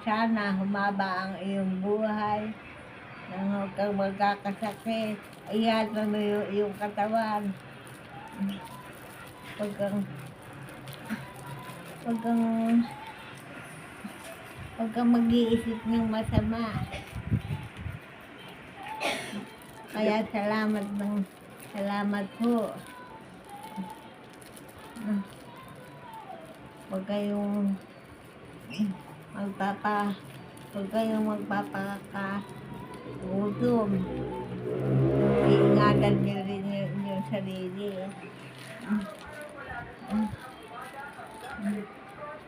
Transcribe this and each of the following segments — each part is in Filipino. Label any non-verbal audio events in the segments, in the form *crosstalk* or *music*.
Sana humaba ang iyong buhay. Nang huwag kang magkakasakit. Ingatan mo yung iyong katawan. Huwag kang huwag kang huwag kang mag-iisip ng masama. Kaya salamat ng salamat po. Huwag kayong magpapa huwag kayong magpapaka gutom. Iingatan niyo rin yung, sarili.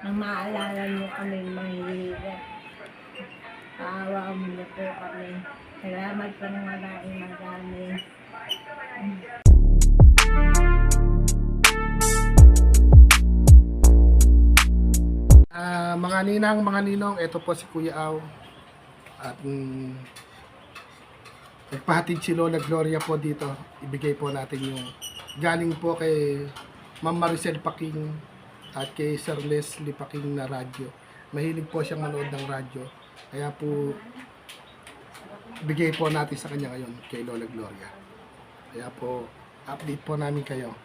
Nang maalala niyo kami mahihirap. Paawa mo po kami. Salamat ng maraming marami. Ah, mga ninang, mga ninong, ito po si Kuya Aw. At mm, nagpahatid si Lola Gloria po dito. Ibigay po natin yung galing po kay Ma'am Maricel Paking at kay Sir Leslie Paking na radyo. Mahilig po siyang manood ng radyo. Kaya po, bigay po natin sa kanya ngayon kay Lola Gloria. Kaya po, update po namin kayo.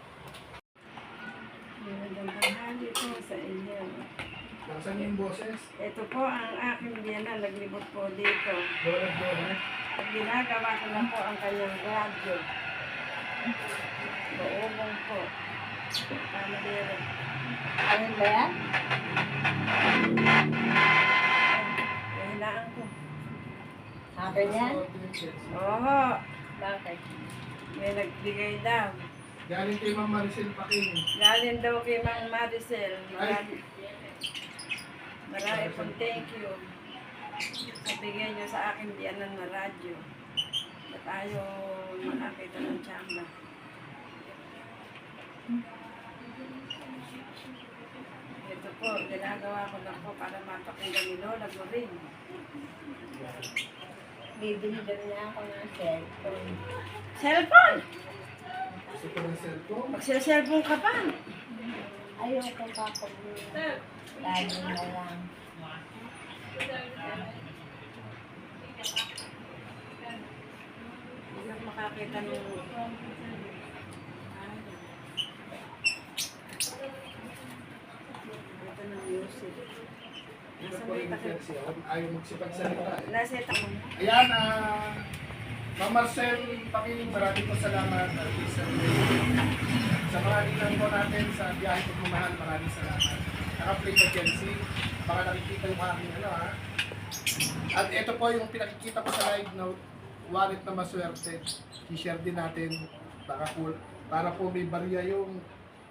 Magandang tanghali po sa inyo. Nasaan yung boses? Ito po ang aking biyana, naglibot po dito. Lola Gloria. At ginagawa ko na po ang kanyang radyo. Buobong po. Tama dito. Ano ba yan? Kahinaan ko. Akin yan? Oo, Bakit? may nagbigay daw. Galing kay Ma'am Maricel Paking. Galing daw kay Mang Maricel. Marami, marami pong thank you. Sa bigay niyo sa akin biyanan na radyo. Na tayo makakita ng tsamba. Ito po, ginagawa ko na po para mapakinggan ni Lola mo rin. Bibili din niya ako ng cellphone. Cellphone! Gusto ko ng cellphone. Magsil-cellphone ka pa. Ayoko pa pag lagi na lang. Hindi makakita ng... Ito ng music. Nasa may rin takip. kasi ayaw magsipagsalita. Nasa ito. Ayan, ah, Ma'am Marcel, pakiling maraming po salamat. at sa, sa maraming lang po natin sa biyahe ko mahal, maraming salamat. Naka-play ka baka nakikita yung aking ano ha. At ito po yung pinakikita ko sa live note, wallet na maswerte. I-share din natin para po, para po may barya yung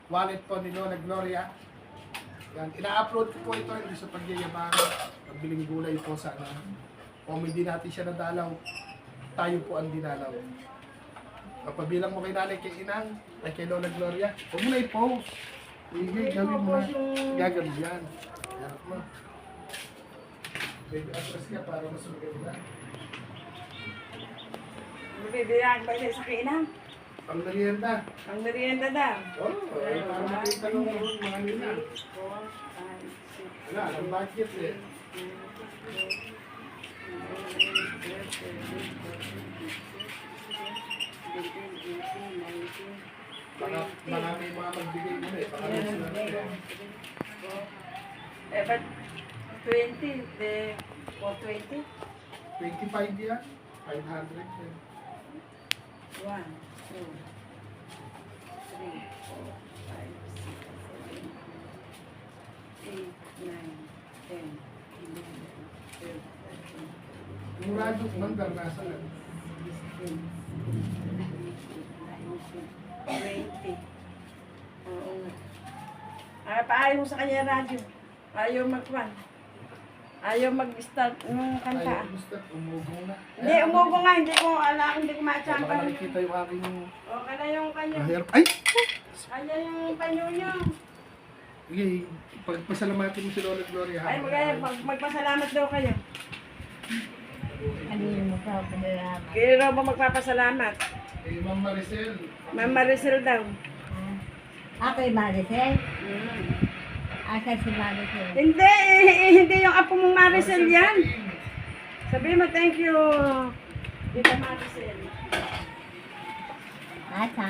wallet po ni Lola Gloria. Yan, ina-upload ko po ito hindi sa pagyayabangan, pagbiling gulay po sana. Kung hindi natin siya nadalaw, tayo po ang dinalaw. Papabilang mo kay nanay, kay inang, ay kay Lola Gloria, huwag mo na i-post. Sige, gawin mo na. Gagawin yan. Yan mo. Baby, atras ka para mas maganda. Bibigyan ba siya sa kinang? Pang merienda. Ang merienda daw. Oo, oh, ay para makita nung mga nila. Wala, ang budget eh. Baka marami mga magbigay mo eh. Baka mas swerte. Eh, but 20, the, or 20? 25 yan. 500 yan. 1, 2, 3, 4, 5, 6, 7, 8, 9, 10, 11, 12, 13, Yung radyo mandar nasa lang. 20. Oo nga. Ah, paayon mo sa kanya radyo. Ayaw mag-kwan. Ayaw mag-start ng kanta. Ay, gusto, umugong na. Hindi, umugo nga. Hindi ko alam. Hindi ko Baka ma-champa. nakikita yung aking Okay na yung kanya. hair. Ay! Kanya yung panyo niyo. Sige, pagpasalamatin mo si Lola Gloria. Ay, magaya. Mag magpasalamat daw kayo. Ano yung magpapalaman? Kayo raw ba magpapasalamat? Eh, Ma'am Maricel. Ma'am Maricel daw. Ako yung Maricel. Mm. Asa si Maricel? Hindi, eh, hindi yung apo mong Maricel yan. Sabihin mo thank you, Tita Maricel. Asa?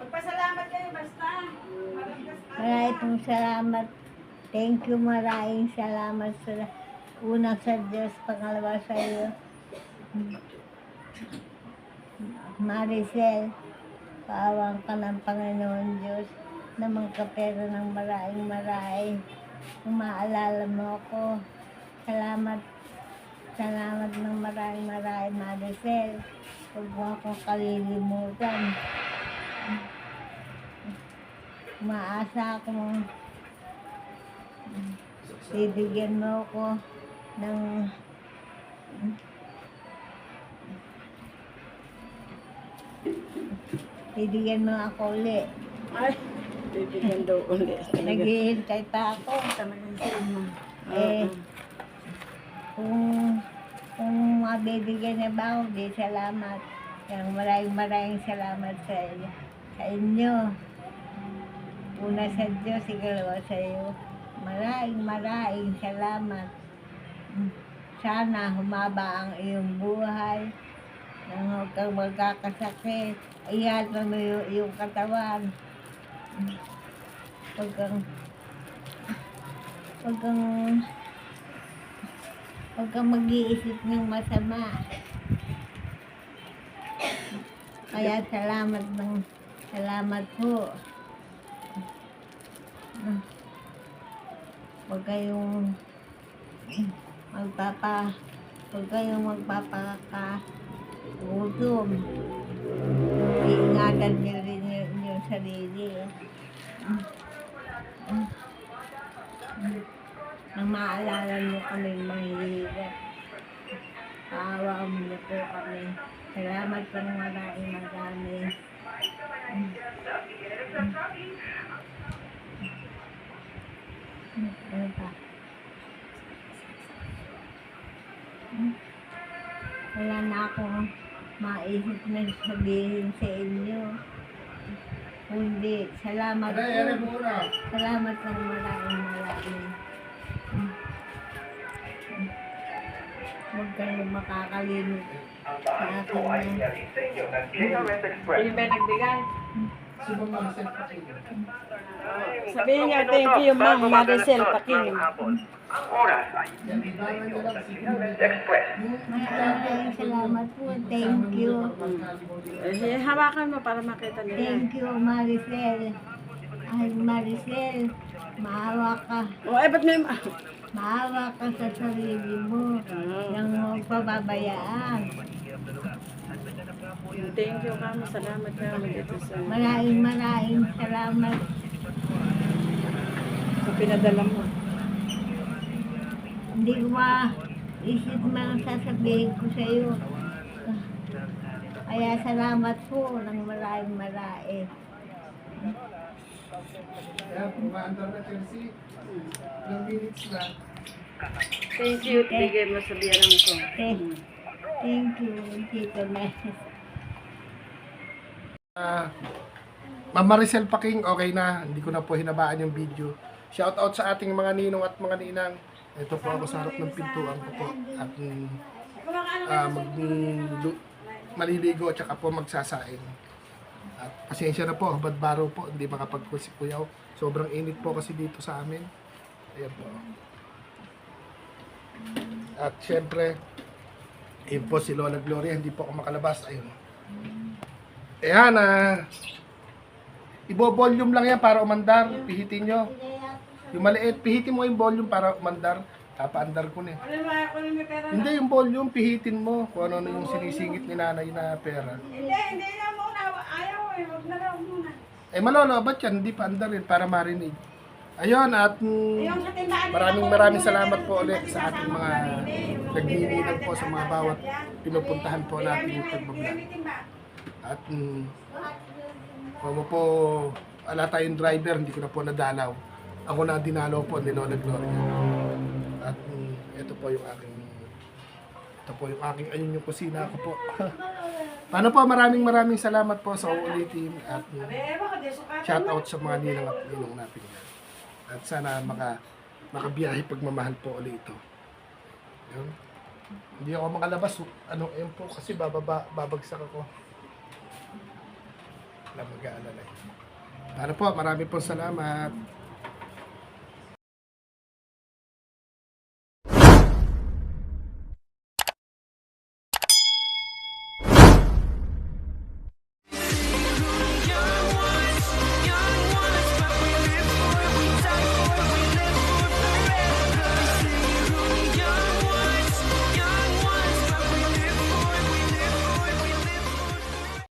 Magpasalamat kayo basta. Maraming salamat. Thank you, maraming salamat sa una sa Diyos, pangalawa sa iyo. Maricel, paawang ka ng Panginoon Diyos na magkapera ng maraming maraming. Kung maalala mo ako, salamat, salamat ng maraming maraming Maricel. Huwag mo akong kalilimutan. Maasa akong bibigyan mo ako ng bibigyan mo ako uli. Ay, bibigyan daw. Talaga. Naghihintay pa ako. Talagang sino. Eh, Oo. kung kung mabibigyan niya ba ako, di salamat. Yang maraming maraming salamat sa inyo. Sa inyo. Una sa Diyos, ikalawa sa iyo. Maraming maraming salamat. Sana humaba ang iyong buhay. Nang huwag kang magkakasakit. Iyan mo yung iyong katawan. Huwag kang huwag kang huwag kang mag-iisip ng masama. Kaya salamat ng salamat po. Huwag kayong magpapa huwag kayong magpapaka gutom. Iingatan niyo rin yung, yung sarili. Nang maalala niyo kami mahihirap. Paawa niyo po kami. Salamat po ng marami. Ano pa? Wala na akong maisip na sabihin sa inyo. Kundi, salamat Aray, aray po. muna. Salamat ng maraming maraming. Huwag kayong makakalimot sa akin na Yung ba nagbigay? Si Ma'am Maricel Paking. Sabihin niya, thank you, Ma'am Maricel Paking. Ang oras ay Express. Maraming salamat po. Thank you. Eh, hawakan mo para makita nila. Thank you, Maricel. Ay, Maricel, maawa ka. O, eh, ba't may... Maawa ka sa sarili mo. Nang huwag pababayaan. Thank you, kamo. Salamat kamo dito sa... Maraming maraming salamat. sa pinadala mo. Hindi ko ma isip man sasabihin ko sa iyo. Kaya salamat po ng maraming maraming. Yan, umaandar na Chelsea. Ilang minutes na. Thank you, bigay mo sa biyarang ko. Thank, thank you, Tito Nes. Ah, Ma'am Maricel Paking, okay na. Hindi ko na po hinabaan yung video. Shout out sa ating mga ninong at mga ninang. Ito po ako sa harap ng pintuan ko po. At lu- maliligo at saka po magsasaing. At pasensya na po, badbaro po. Hindi makapagkusip kuyaw. Sobrang init po kasi dito sa amin. Ayan po. At syempre, yun po si Lola Gloria. Hindi po ako makalabas. Ayun. Ayan ah. Ibo-volume lang yan para umandar. Pihitin nyo. Yung maliit, pihitin mo yung volume para umandar. Papaandar ko na eh. Hindi yung volume, pihitin mo kung ano yung sinisingit ni nanay na pera. Hindi, hindi na muna. Ayaw eh. Huwag na lang muna. Eh malalabat yan, hindi pa andarin para marinig. Ayun, at mm, maraming maraming salamat po ulit sa ating mga nagninilad po sa mga bawat pinupuntahan po natin yung pagbablog. At mm, kung po, wala tayong driver, hindi ko na po nadalaw. Ako na dinalaw po ni Lola Gloria. At mm, ito po yung aking ito po yung aking ayun yung kusina ko po. *laughs* Paano po, maraming maraming salamat po sa uulitin at sukatan shout out sa mga ninang at ninong natin. At sana maka, makabiyahe pagmamahal po ulit ito. Yun. Hindi ako makalabas. Ano, yun po kasi bababa, babagsak ako. Wala mag-aalala. Paano po, marami po salamat.